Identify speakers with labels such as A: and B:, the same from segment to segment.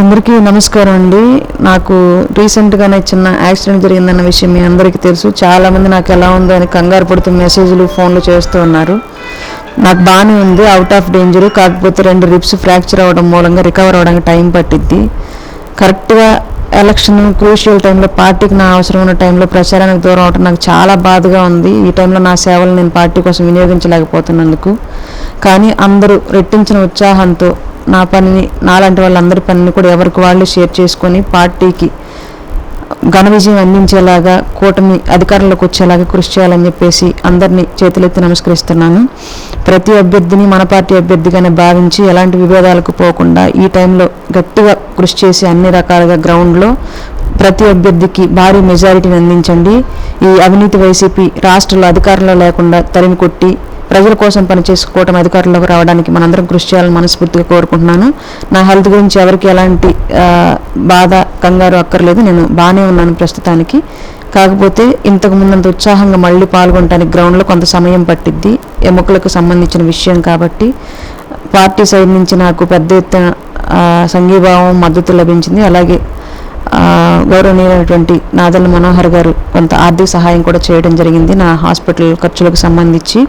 A: అందరికీ నమస్కారం అండి. నాకు రీసెంట్గానే చిన్న యాక్సిడెంట్ జరిగిందన్న విషయం మీ అందరికీ తెలుసు. చాలామంది నాకు ఎలా ఉందో అని కంగారు పడుతూ మెసేజ్లు ఫోన్లు చేస్తూ ఉన్నారు. నాకు బాగానే ఉంది అవుట్ ఆఫ్ డేంజర్ కాకపోతే రెండు రిప్స్ ఫ్రాక్చర్ అవ్వడం మూలంగా రికవర్ అవ్వడానికి టైం పట్టిద్ది. కరెక్ట్గా ఎలక్షన్ క్రూషియల్ టైంలో పార్టీకి నా అవసరం ఉన్న టైంలో ప్రచారానికి దూరం అవటం నాకు చాలా బాధగా ఉంది. ఈ టైంలో నా సేవలు నేను పార్టీ కోసం వినియోగించలేకపోతున్నందుకు. కానీ అందరూ రెట్టించిన ఉత్సాహంతో నా పనిని నాలాంటి వాళ్ళందరి పనిని కూడా ఎవరికి వాళ్ళు షేర్ చేసుకొని పార్టీకి ఘన విజయం అందించేలాగా కూటమి అధికారంలోకి వచ్చేలాగా కృషి చేయాలని చెప్పేసి అందరినీ చేతులెత్తి నమస్కరిస్తున్నాను. ప్రతి అభ్యర్థిని మన పార్టీ అభ్యర్థిగానే భావించి ఎలాంటి విభేదాలకు పోకుండా ఈ టైంలో గట్టిగా కృషి చేసి అన్ని రకాలుగా గ్రౌండ్లో ప్రతి అభ్యర్థికి భారీ మెజారిటీని అందించండి. ఈ అవినీతి వైసీపీ రాష్ట్రంలో అధికారంలో లేకుండా తరిమి కొట్టి ప్రజల కోసం పనిచేసుకోవటం అధికారంలోకి రావడానికి మనందరం కృషి చేయాలని మనస్ఫూర్తిగా కోరుకుంటున్నాను. నా హెల్త్ గురించి ఎవరికి ఎలాంటి బాధ కంగారు అక్కర్లేదు. నేను బాగానే ఉన్నాను ప్రస్తుతానికి. కాకపోతే ఇంతకు ముందంత ఉత్సాహంగా మళ్ళీ పాల్గొనడానికి గ్రౌండ్లో కొంత సమయం పట్టిద్ది. ఎముకలకు సంబంధించిన విషయం కాబట్టి పార్టీ సైడ్ నుంచి నాకు పెద్ద ఎత్తున సంఘీభావం మద్దతు లభించింది. అలాగే గౌరవనీయమైనటువంటి నాదల్ మనోహర్ గారు కొంత ఆర్థిక సహాయం కూడా చేయడం జరిగింది. నా హాస్పిటల్ ఖర్చులకు సంబంధించి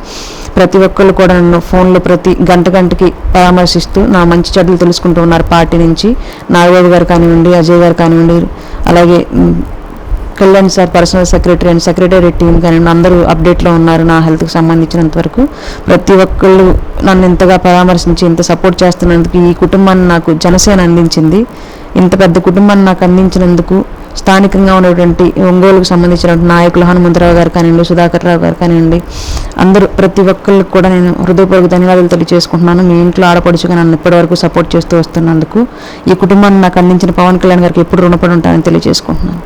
A: ప్రతి ఒక్కళ్ళు కూడా నన్ను ఫోన్లో ప్రతి గంట గంటకి పరామర్శిస్తూ నా మంచి చెడ్డలు తెలుసుకుంటూ ఉన్నారు. పార్టీ నుంచి నాగవేద్ గారు కానివ్వండి అజయ్ గారు కానివ్వండి అలాగే Kalyan sir personal secretary and secretary team కానీ అందరూ అప్డేట్లో ఉన్నారు నా హెల్త్కి సంబంధించినంత వరకు. ప్రతి ఒక్కళ్ళు నన్ను ఇంతగా పరామర్శించి ఇంత సపోర్ట్ చేస్తున్నందుకు ఈ కుటుంబాన్ని నాకు జనసేన అందించింది. ఇంత పెద్ద కుటుంబాన్ని నాకు అందించినందుకు స్థానికంగా ఉన్నటువంటి ఒంగోలుకు సంబంధించిన నాయకులు హనుమంతరావు గారు కానివ్వండి సుధాకర్ రావు గారు కానివ్వండి అందరూ ప్రతి ఒక్కరికి కూడా నేను హృదయపూర్వక ధన్యవాదాలు తెలియజేసుకుంటున్నాను. మీ ఇంట్లో ఆడపడుచుగా నన్ను ఇప్పటివరకు సపోర్ట్ చేస్తూ వస్తున్నందుకు ఈ కుటుంబాన్ని నాకు అందించిన పవన్ కళ్యాణ్ గారికి ఎప్పుడు రుణపడి ఉంటానని తెలియజేసుకుంటున్నాను.